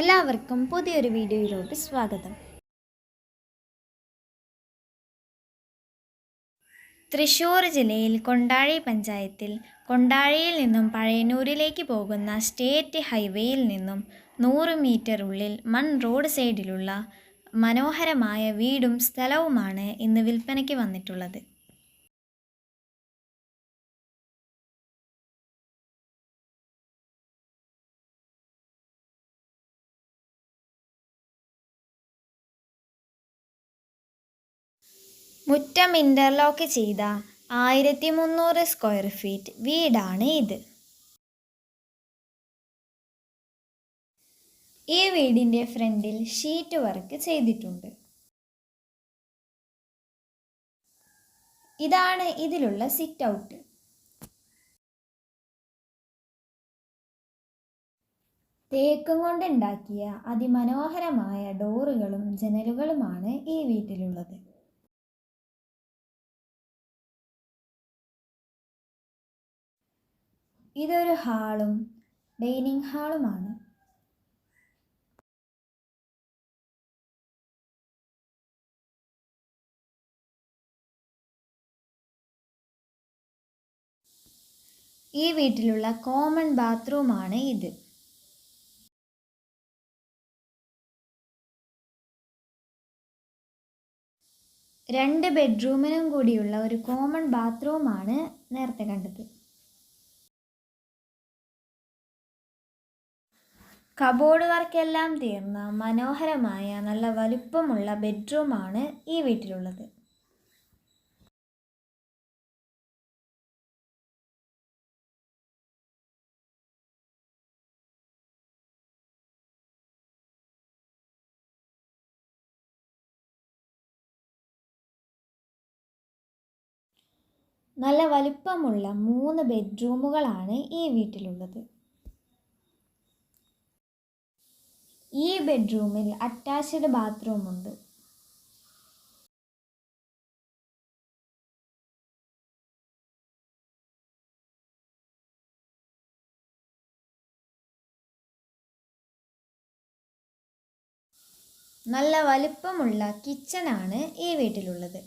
എല്ലാവർക്കും പുതിയൊരു വീഡിയോയിലോട്ട് സ്വാഗതം. തൃശ്ശൂർ ജില്ലയിൽ കൊണ്ടാഴി പഞ്ചായത്തിൽ കൊണ്ടാഴിയിൽ നിന്നും പഴയന്നൂരിലേക്ക് പോകുന്ന സ്റ്റേറ്റ് ഹൈവേയിൽ നിന്നും നൂറ് മീറ്റർ ഉള്ളിൽ മൺ റോഡ് സൈഡിലുള്ള മനോഹരമായ വീടും സ്ഥലവുമാണ് ഇന്ന് വിൽപ്പനയ്ക്ക് വന്നിട്ടുള്ളത്. മുറ്റം ഇന്റർലോക്ക് ചെയ്ത ആയിരത്തി മുന്നൂറ് സ്ക്വയർ ഫീറ്റ് വീടാണ് ഇത്. ഈ വീടിന്റെ ഫ്രണ്ടിൽ ഷീറ്റ് വർക്ക് ചെയ്തിട്ടുണ്ട്. ഇതാണ് ഇതിലുള്ള സിറ്റ് ഔട്ട് തേക്കും കൊണ്ടുണ്ടാക്കിയ അതിമനോഹരമായ ഡോറുകളും ജനലുകളുമാണ് ഈ വീട്ടിലുള്ളത്. ഇതൊരു ഹാളും ഡൈനിങ് ഹാളുമാണ്. ഈ വീട്ടിലുള്ള കോമൺ ബാത്റൂമാണ് ഇത്. രണ്ട് ബെഡ്റൂമിനും കൂടിയുള്ള ഒരു കോമൺ ബാത്റൂമാണ് നേരത്തെ കണ്ടത്. കബോർഡ് വർക്കെല്ലാം തീർന്ന മനോഹരമായ നല്ല വലുപ്പമുള്ള ബെഡ്റൂമാണ് ഈ വീട്ടിലുള്ളത്. നല്ല വലുപ്പമുള്ള മൂന്ന് ബെഡ്റൂമുകളാണ് ഈ വീട്ടിലുള്ളത്. ഈ ബെഡ്റൂമിൽ അറ്റാച്ച്ഡ് ബാത്റൂം ഉണ്ട്. നല്ല വലിപ്പമുള്ള കിച്ചണാണ് ഈ വീട്ടിലുള്ളത്.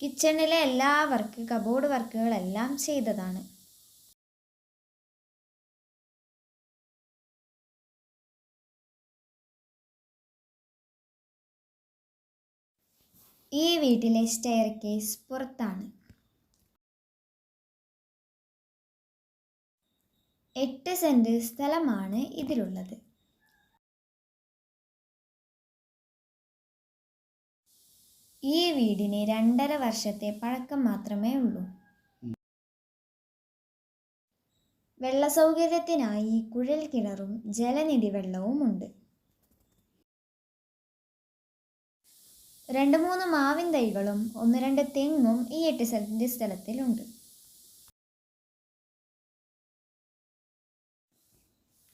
കിച്ചണിലെ എല്ലാ വർക്ക് കബോർഡ് വർക്കുകളെല്ലാം ചെയ്തതാണ്. ഈ വീട്ടിലെ സ്റ്റെയർ കേസ് പുറത്താണ്. എട്ട് സെന്റ് സ്ഥലമാണ് ഇതിലുള്ളത്. ഈ വീടിന് രണ്ടര വർഷത്തെ പഴക്കം മാത്രമേ ഉള്ളൂ. വെള്ള സൗകര്യത്തിനായി കുഴൽ കിണറും ജലനിധി വെള്ളവും രണ്ട് മൂന്ന് മാവിൻ തൈകളും ഒന്ന് രണ്ട് തെങ്ങും ഈ എട്ട് സെന്റ് സ്ഥലത്തിലുണ്ട്.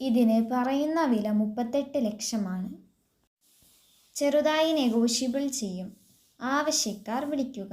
ഇതിന് പറയുന്ന വില മുപ്പത്തെട്ട് ലക്ഷമാണ്. ചെറുതായി നെഗോഷ്യബിൾ ചെയ്യും. ആവശ്യക്കാർ വിളിക്കുക.